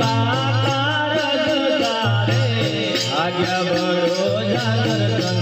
પાકાર ગારે આજ બળો જાગર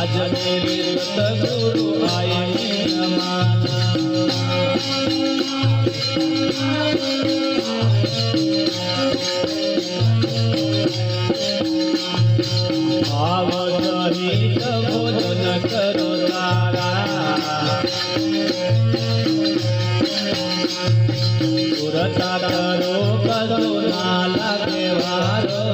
મેરે સતગુરુ આઈ નમાના ભાવ સહિત ભોજન કરો તારા પુરતા કરો કદો ના લાગે વારો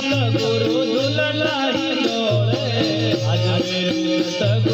સતગુરુ દુલલાહી દોરે આજ મેરે સતગુરુ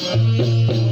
કરો તુમ સુરતા લગાઈ